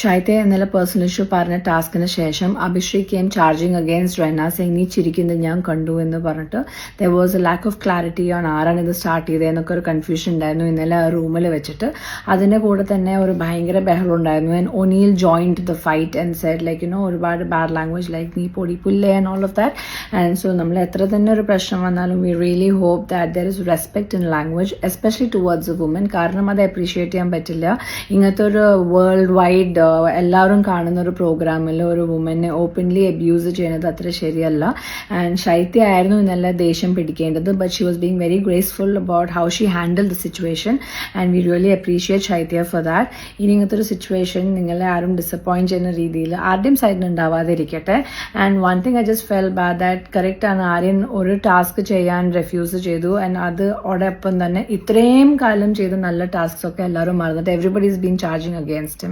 ഷൈത്തെ ഇന്നലെ personal issue പറഞ്ഞ ടാസ്കിന് ശേഷം Abhishek came charging against Rena Singh നീ ചിരിക്കുന്നത് ഞാൻ കണ്ടു എന്ന് പറഞ്ഞിട്ട് there was a lack of clarity on ആരാണ് ഇത് സ്റ്റാർട്ട് ചെയ്തതെന്നൊക്കെ ഒരു കൺഫ്യൂഷൻ ഉണ്ടായിരുന്നു. ഇന്നലെ റൂമിൽ വെച്ചിട്ട് അതിന്റെ കൂടെ തന്നെ ഒരു ഭയങ്കര ബഹളം ഉണ്ടായിരുന്നു. And Oneal joined the fight and said like you know ഒരുപാട് ബാഡ് ലാംഗ്വേജ് ലൈക്ക് നീ പൊടി പുല്ലേ and all of that and so നമ്മൾ എത്ര തന്നെ ഒരു പ്രശ്നം വന്നാലും we really hope that there is respect in language especially towards a woman കാരണം അത് അപ്രീഷിയേറ്റ് ചെയ്യാൻ പറ്റില്ല. ഇങ്ങനത്തെ ഒരു വേൾഡ് വൈഡ് എല്ലാവരും കാണുന്ന ഒരു പ്രോഗ്രാമിൽ ഒരു വുമനെ ഓപ്പൺലി അബ്യൂസ് ചെയ്യുന്നത് അത്ര ശരിയല്ല. ആൻഡ് ശൈത്യ ആയിരുന്നു ഇന്നലെ ദേഷ്യം പിടിക്കേണ്ടത് but she was being very graceful about how she handle the situation and we really appreciate Shaitya for that ഇനി ഇങ്ങനത്തെ ഒരു സിറ്റുവേഷൻ നിങ്ങളെ ആരും ഡിസപ്പോയിന്റ് ചെയ്യുന്ന രീതിയിൽ ആരുടെയും സൈഡിൽ ഉണ്ടാവാതിരിക്കട്ടെ. And one thing I just felt ബാ ദാറ്റ് കറക്റ്റ് ആണ് ആര്യൻ ഒരു ടാസ്ക് ചെയ്യാൻ റെഫ്യൂസ് ചെയ്തു ആൻഡ് അത് ഓടൊപ്പം തന്നെ ഇത്രയും കാലം ചെയ്ത നല്ല ടാസ്ക്സ് ഒക്കെ എല്ലാവരും മറന്നിട്ട് everybody is been charging against